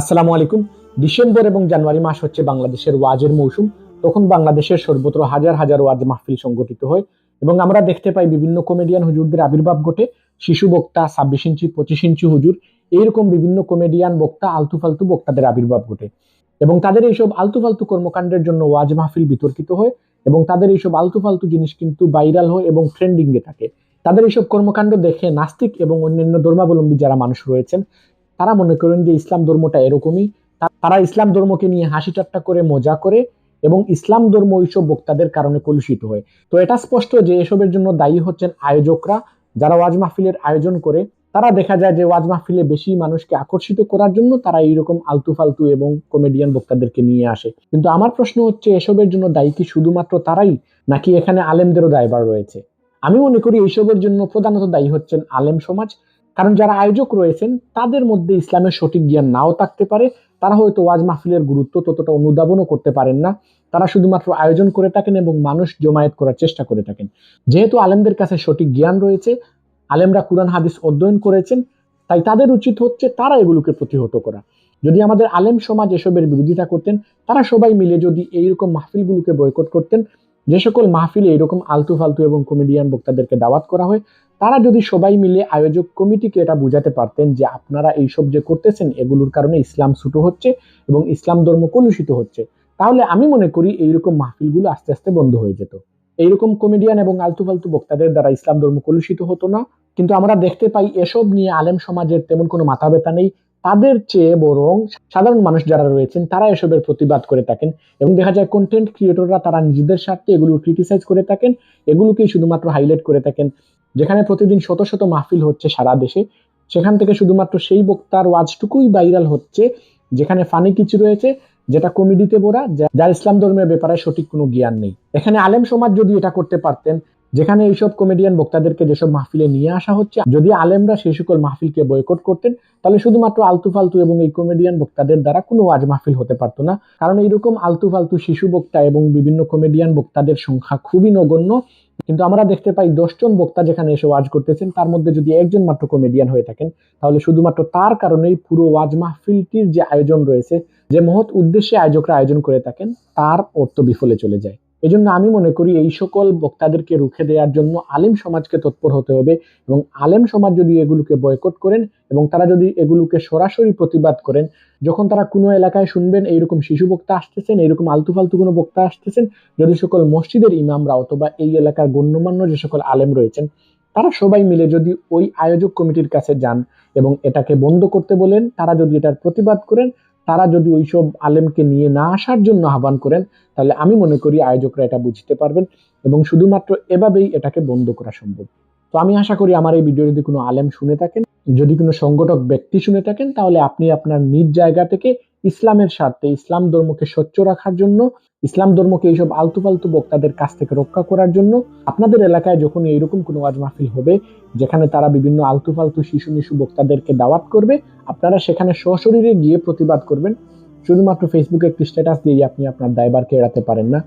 আসসালামু আলাইকুম। ডিসেম্বর এবং জানুয়ারি মাস হচ্ছে বাংলাদেশের ওয়াজের মৌসুম। তখন বাংলাদেশের সর্বত্র হাজার হাজার ওয়াজ মাহফিল সংগঠিত হয় এবং আমরা দেখতে পাই বিভিন্ন কমেডিয়ান হুজুরদের আবির্ভাব ঘটে। শিশু বক্তা, ছাব্বিশ ইঞ্চি, পঁচিশ ইঞ্চি হুজুর, এইরকম বিভিন্ন কমেডিয়ান বক্তা আলতু ফালতু বক্তাদের আবির্ভাব ঘটে। এবং তাদের এইসব আলতু ফালতু কর্মকাণ্ডের জন্য ওয়াজ মাহফিল বিতর্কিত হয় এবং তাদের এইসব আলতু ফালতু জিনিস কিন্তু ভাইরাল হয় এবং ট্রেন্ডিং এ থাকে। তাদের এইসব কর্মকাণ্ড দেখে নাস্তিক এবং অন্যান্য ধর্মাবলম্বী যারা মানুষ রয়েছেন তারা মনে করেন যে ইসলাম ধর্মটা এরকমই। তারা ইসলাম ধর্মকে নিয়ে হাসি ঠাট্টা করে, মজা করে এবং ইসলাম ধর্ম ওইসব বক্তাদের কারণে কলুষিত হয়। তো এটা স্পষ্ট যে এসবের জন্য দায়ী হচ্ছেন আয়োজকরা, যারা ওয়াজ মাহফিলের আয়োজন করে। তারা দেখা যায় যে ওয়াজ মাহফিলে বেশি মানুষকে আকর্ষিত করার জন্য তারা এইরকম আলতু ফালতু এবং কমেডিয়ান বক্তাদেরকে নিয়ে আসে। কিন্তু আমার প্রশ্ন হচ্ছে, এসবের জন্য দায়ী কি শুধুমাত্র তারাই, নাকি এখানে আলেমদেরও দায়ভার রয়েছে? আমি মনে করি এইসবের জন্য প্রধানত দায়ী হচ্ছেন আলেম সমাজ কারণ যারা আয়োজক রয়েছেন, তাদের মধ্যে ইসলামের সঠিক জ্ঞান নাও থাকতে পারে। তারা হয়তো ওয়াজ মাহফিলের গুরুত্ব ততটা অনুধাবনও করতে পারেন না। তারা শুধুমাত্র আয়োজন করে থাকেন এবং মানুষ জমায়েত করার চেষ্টা করে থাকেন। যেহেতু আলেমদের কাছে সঠিক জ্ঞান রয়েছে, আলেমরা কুরআন, হাদিস অধ্যয়ন করেছেন, তাই তাদের উচিত হচ্ছে তারা এগুলোকে প্রতিহত করা। যদি আমাদের আলেম সমাজ এসবের বিরোধিতা করতেন, তারা সবাই মিলে যদি এইরকম মাহফিলগুলোকে বয়কট করতেন, যে সকল মাহফিলে এরকম আলতু ফালতু এবং কমেডিয়ান বক্তাদেরকে দাওয়াত করা হয় তারা যদি সবাই মিলে আয়োজক কমিটিকে এটা বুঝাতে পারতেন যে আপনারা এইসব যে করতেছেন, এগুলোর কারণে ইসলাম ছুটো হচ্ছে এবং ইসলাম ধর্ম কলুষিত হচ্ছে। তাহলে আমি মনে করি এইরকম মাহফিলগুলো আস্তে আস্তে বন্ধ হয়ে যেত। এইরকম কমেডিয়ান এবং আলতু ফালতু বক্তাদের দ্বারা ইসলাম ধর্ম কলুষিত হতো না। কিন্তু আমরা দেখতে পাই এসব নিয়ে আলেম সমাজের তেমন কোনো মাথা ব্যথা নেই। তাদের চেয়ে বরং সাধারণ মানুষ যারা রয়েছেন, তারা এসবের প্রতিবাদ করে থাকেন এবং দেখা যায় কন্টেন্ট ক্রিয়েটররা তারা নিজেদের স্বার্থে এগুলো ক্রিটিসাইজ করে থাকেন। এগুলোকেই শুধুমাত্র হাইলাইট করে থাকেন। যেখানে প্রতিদিন শত শত মাহফিল হচ্ছে সারা দেশে, সেখান থেকে শুধুমাত্র সেই বক্তার ওয়াজটুকুই ভাইরাল হচ্ছে, যেখানে ফানি কিছু রয়েছে, যেটা কমেডিতে বোরা যার ইসলাম ধর্মের ব্যাপারে সঠিক কোনো জ্ঞান নেই। এখানে আলেম সমাজ যদি এটা করতে পারতেন, যেখানে এইসব কমেডিয়ান বক্তাদেরকে যেসব মাহফিলে নিয়ে আসা হচ্ছে, যদি আলেমরা সেই সকল মাহফিলকে বয়কট করতেন, তাহলে শুধুমাত্র আলতু ফালতু এবং এই কমেডিয়ান বক্তাদের দ্বারা কোনো ওয়াজ মাহফিল হতে পারতো না। কারণ এইরকম আলতু ফালতু শিশু বক্তা এবং বিভিন্ন কমেডিয়ান বক্তাদের সংখ্যা খুবই নগণ্য। কিন্তু আমরা দেখতে পাই দশজন বক্তা যেখানে এসে ওয়াজ করতেছেন, তার মধ্যে যদি একজন মাত্র কমেডিয়ান হয়ে থাকেন, তাহলে শুধুমাত্র তার কারণেই পুরো ওয়াজ মাহফিলটির যে আয়োজন রয়েছে, যে মহৎ উদ্দেশ্যে আয়োজকরা আয়োজন করে থাকেন, তার অর্থ বিফলে চলে যায়। এজন্য আমি মনে করি এই সকল বক্তাদেরকে রুখে দেওয়ার জন্য আলেম সমাজকে তৎপর হতে হবে এবং আলেম সমাজ যদি এগুলোকে বয়কট করেন এবং তারা যদি এগুলোকে সরাসরি প্রতিবাদ করেন, যখন তারা কোনো এলাকায় শুনবেন এইরকম শিশু বক্তা আসতেছেন, এইরকম আলতু ফালতু কোনো বক্তা আসতেছেন, যদি সকল মসজিদের ইমামরা অথবা এই এলাকার গণ্যমান্য যে সকল আলেম রয়েছেন, তারা সবাই মিলে যদি ওই আয়োজক কমিটির কাছে যান এবং এটাকে বন্ধ করতে বলেন, তারা যদি এটার প্রতিবাদ করেন তারা যদি ওইসব আলেমকে নিয়ে না আসার জন্য আহ্বান করেন, তাহলে আমি মনে করি আয়োজকরা এটা বুঝতে পারবেন এবং শুধুমাত্র এভাবেই এটাকে বন্ধ করা সম্ভব। তো আমি আশা করি আমার এই ভিডিও যদি কোনো আলেম শুনে থাকেন, যদি কোনো সংগঠক, ব্যক্তি শুনে থাকেন, তাহলে আপনি আপনার নিজ জায়গা থেকে ইসলামের স্বার্থে ইসলাম ধর্মকে স্বচ্ছ রাখার জন্য, ইসলাম ধর্মকে এইসব আলতু ফালতু বক্তাদের কাছ থেকে রক্ষা করার জন্য আপনাদের এলাকায় যখন এইরকম কোনো ওয়াজ মাহফিল হবে, যেখানে তারা বিভিন্ন আলতু ফালতু শিশু মিশু বক্তাদেরকে দাওয়াত করবে, আপনারা সেখানে সশরীরে গিয়ে প্রতিবাদ করবেন। শুধুমাত্র ফেসবুকে একটি স্ট্যাটাস দিয়ে আপনি আপনার দায়ভারকে এড়াতে পারেন না।